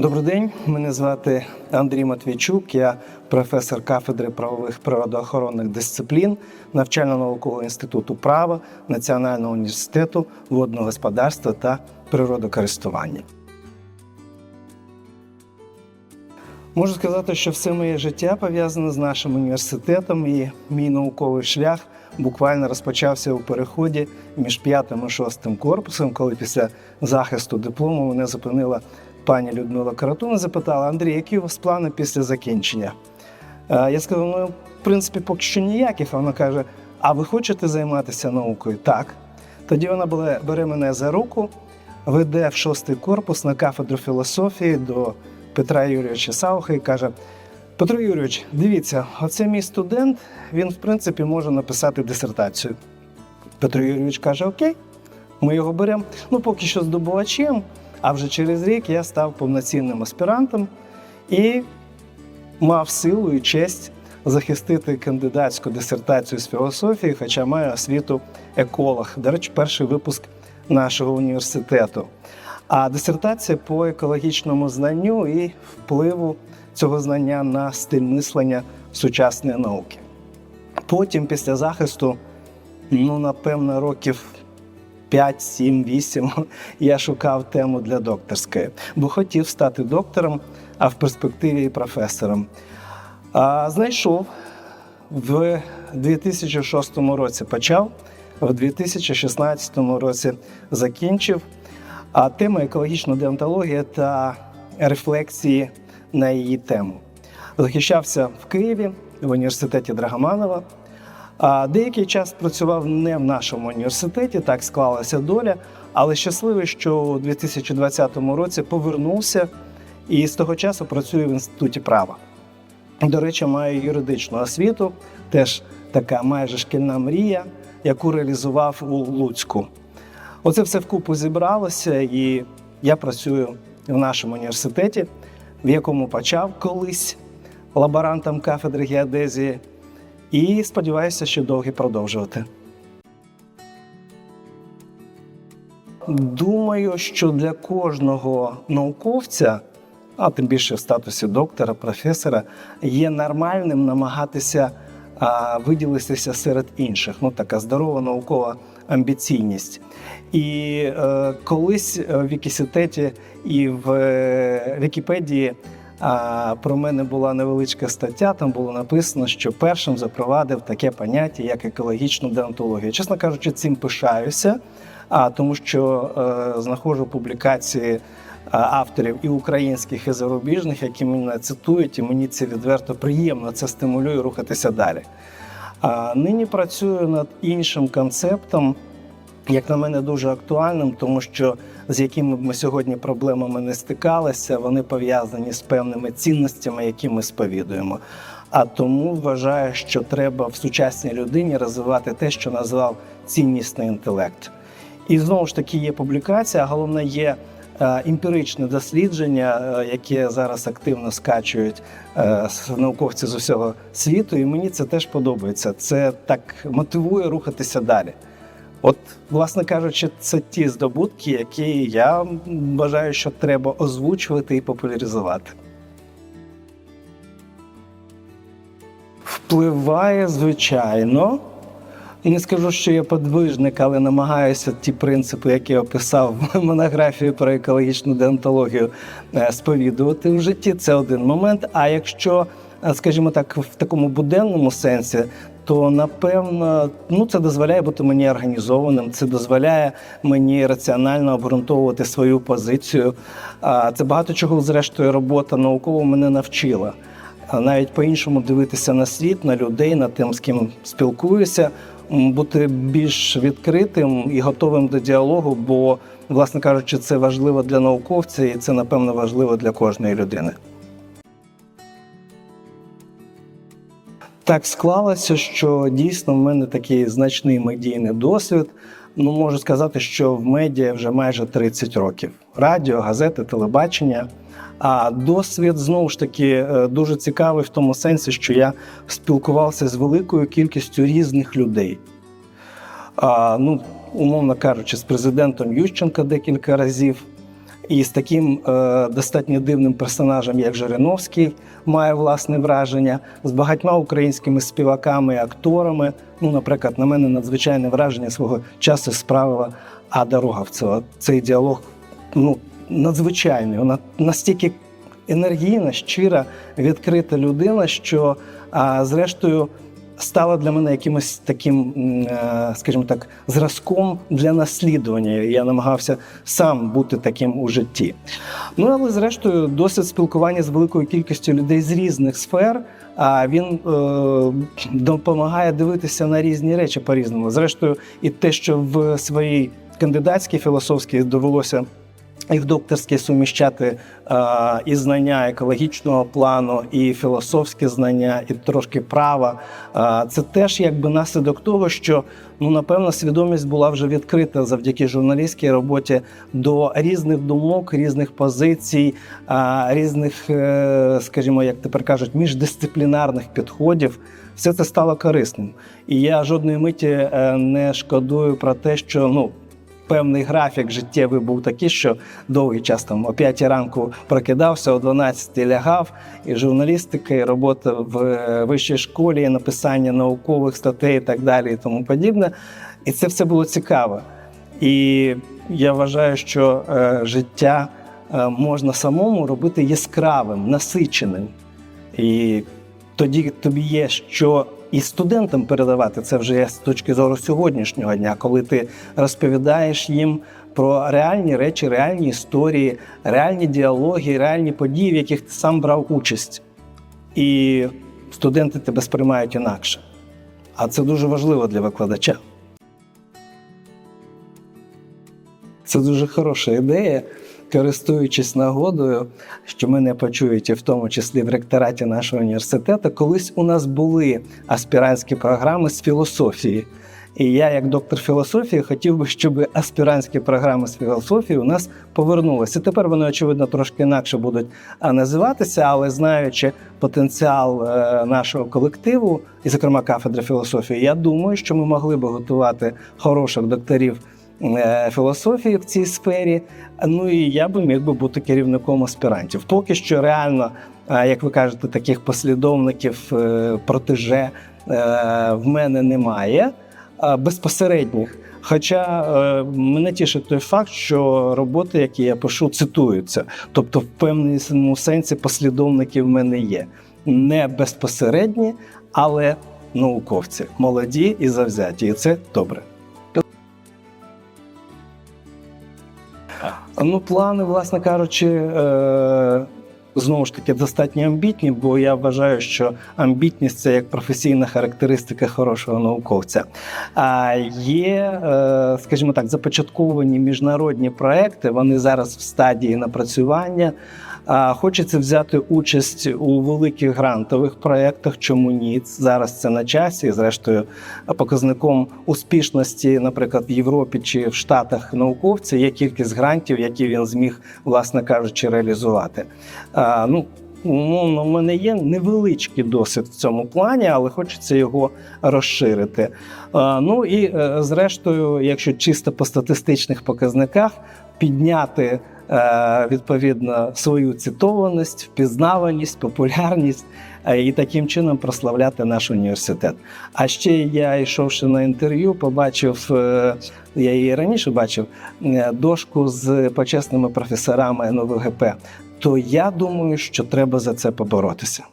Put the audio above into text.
Добрий день, мене звати Андрій Матвійчук, я професор кафедри правових природоохоронних дисциплін навчально-наукового інституту права Національного університету водного господарства та природокористування. Можу сказати, що все моє життя пов'язане з нашим університетом, і мій науковий шлях буквально розпочався у переході між п'ятим і шостим корпусом, коли після захисту диплому мене зупинила пані Людмила Каратун запитала: Андрій, які у вас плани після закінчення? Е, Я сказав, ну, в принципі, поки що ніяких. А вона каже: А ви хочете займатися наукою? Так. Тоді вона бере мене за руку, веде в шостий корпус на кафедру філософії до Петра Юрійовича Сауха і каже: Петро Юрійович, дивіться, оце мій студент, він, в принципі, може написати дисертацію. Петро Юрійович каже: Окей, ми його беремо. Ну, поки що здобувачем, а вже через рік я став повноцінним аспірантом і мав силу і честь захистити кандидатську дисертацію з філософії, хоча маю освіту еколог. До речі, перший випуск нашого університету. А дисертація по екологічному знанню і впливу цього знання на стиль мислення сучасної науки. Потім, після захисту, ну, напевно, років 5, 7, 8 я шукав тему для докторської, бо хотів стати доктором, а в перспективі і професором. А, знайшов в 2006 році почав, в 2016 році закінчив. А тема екологічна деонтологія та рефлексії на її тему. Захищався в Києві в університеті Драгоманова. Деякий час працював не в нашому університеті, так склалася доля, але щасливий, що у 2020 році повернувся і з того часу працюю в інституті права. До речі, маю юридичну освіту, теж така майже шкільна мрія, яку реалізував у Луцьку. Оце все вкупу зібралося, і я працюю в нашому університеті, в якому почав колись лаборантом кафедри геодезії, і сподіваюся, що довго продовжувати. Думаю, що для кожного науковця, а тим більше в статусі доктора, професора, є нормальним намагатися а, виділитися серед інших. Ну, така здорова наукова амбіційність. І е, колись в Вікісітеті і в е, Вікіпедії а, про мене була невеличка стаття. Там було написано, що першим запровадив таке поняття, як екологічну деонтологію. Чесно кажучи, цим пишаюся, а тому що е, знаходжу публікації е, авторів і українських, і зарубіжних, які мене цитують, і мені це відверто приємно. Це стимулює рухатися далі. А нині працюю над іншим концептом, як на мене, дуже актуальним, тому що з якими б ми сьогодні проблемами не стикалися, вони пов'язані з певними цінностями, які ми сповідуємо. А тому вважаю, що треба в сучасній людині розвивати те, що назвав ціннісний інтелект. І знову ж таки є публікація, а головне є е, емпіричне дослідження, е, яке зараз активно скачують е, науковці з усього світу, і мені це теж подобається. Це так мотивує рухатися далі. От, власне кажучи, це ті здобутки, які я вважаю, що треба озвучувати і популяризувати. Впливає, звичайно. Не скажу, що я подвижник, але намагаюся ті принципи, які я описав в монографії про екологічну деонтологію, е, сповідувати в житті. Це один момент. А якщо, е, скажімо так, в такому буденному сенсі, то напевно ну це дозволяє бути мені організованим, це дозволяє мені раціонально обґрунтовувати свою позицію. А це багато чого, зрештою, робота наукова мене навчила. Навіть по-іншому дивитися на світ, на людей, на тим, з ким спілкуюся, бути більш відкритим і готовим до діалогу, бо, власне кажучи, це важливо для науковця, і це, напевно, важливо для кожної людини. Так склалося, що дійсно в мене такий значний медійний досвід. Ну, можу сказати, що в медіа вже майже 30 років: радіо, газети, телебачення. А досвід знову ж таки е, дуже цікавий в тому сенсі, що я спілкувався з великою кількістю різних людей. А, ну, умовно кажучи, з президентом Ющенка декілька разів. І з таким е, достатньо дивним персонажем, як Жириновський, має власне враження, з багатьма українськими співаками і акторами. Ну, наприклад, на мене надзвичайне враження свого часу справила Ада Роговцева. Цей діалог ну, надзвичайний. Вона настільки енергійна, щира, відкрита людина, що, а, зрештою, стала для мене якимось таким, е, скажімо так, зразком для наслідування. Я намагався сам бути таким у житті. Ну але зрештою, досвід спілкування з великою кількістю людей з різних сфер. А він е, допомагає дивитися на різні речі по-різному. Зрештою, і те, що в своїй кандидатській філософській довелося і в докторській суміщати е, і знання екологічного плану, і філософські знання, і трошки права. Е, це теж якби наслідок того, що ну напевно свідомість була вже відкрита завдяки журналістській роботі до різних думок, різних позицій, е, різних, скажімо, як тепер кажуть, міждисциплінарних підходів. Все це стало корисним. І я жодної миті не шкодую про те, що ну певний графік життєвий був такий, що довгий час там о 5 ранку прокидався, о 12 лягав, і журналістика, і робота в е, вищій школі, і написання наукових статей і так далі, і тому подібне. І це все було цікаво. І я вважаю, що е, життя е, можна самому робити яскравим, насиченим. І тоді тобі є що і студентам передавати. Це вже з точки зору сьогоднішнього дня, коли ти розповідаєш їм про реальні речі, реальні історії, реальні діалоги, реальні події, в яких ти сам брав участь. І студенти тебе сприймають інакше. А це дуже важливо для викладача. Це дуже хороша ідея, користуючись нагодою, що мене почують, і в тому числі в ректораті нашого університету. Колись у нас були аспірантські програми з філософії. І я, як доктор філософії, хотів би, щоб аспірантські програми з філософії у нас повернулися. Тепер вони, очевидно, трошки інакше будуть називатися, але знаючи потенціал е, нашого колективу, і, зокрема, кафедри філософії, я думаю, що ми могли би готувати хороших докторів е, філософії в цій сфері. Ну і я би міг би бути керівником аспірантів. Поки що реально, е, як ви кажете, таких послідовників е, протеже в мене немає безпосередніх. Хоча мене тішить той факт, що роботи, які я пишу, цитуються. Тобто, в певному сенсі послідовники в мене є. Не безпосередні, але науковці, молоді і завзяті. І це добре. Ну, плани, власне кажучи, е, знову ж таки достатньо амбітні, бо я вважаю, що амбітність це як професійна характеристика хорошого науковця. А є, е, скажімо так, започатковані міжнародні проекти. Вони зараз в стадії напрацювання. Хочеться взяти участь у великих грантових проєктах. Чому ні? Зараз це на часі. Зрештою, показником успішності, наприклад, в Європі чи в Штатах науковця є кількість грантів, які він зміг, власне кажучи, реалізувати. Ну, Умовно, в мене є невеличкий досвід в цьому плані, але хочеться його розширити. Ну і е, зрештою, якщо чисто по статистичних показниках, підняти відповідно свою цитованість, впізнаваність, популярність е, і таким чином прославляти наш університет. А ще я, йшовши на інтерв'ю, побачив, е, я її раніше бачив, е, дошку з почесними професорами НОВГП. То я думаю, що треба за це поборотися.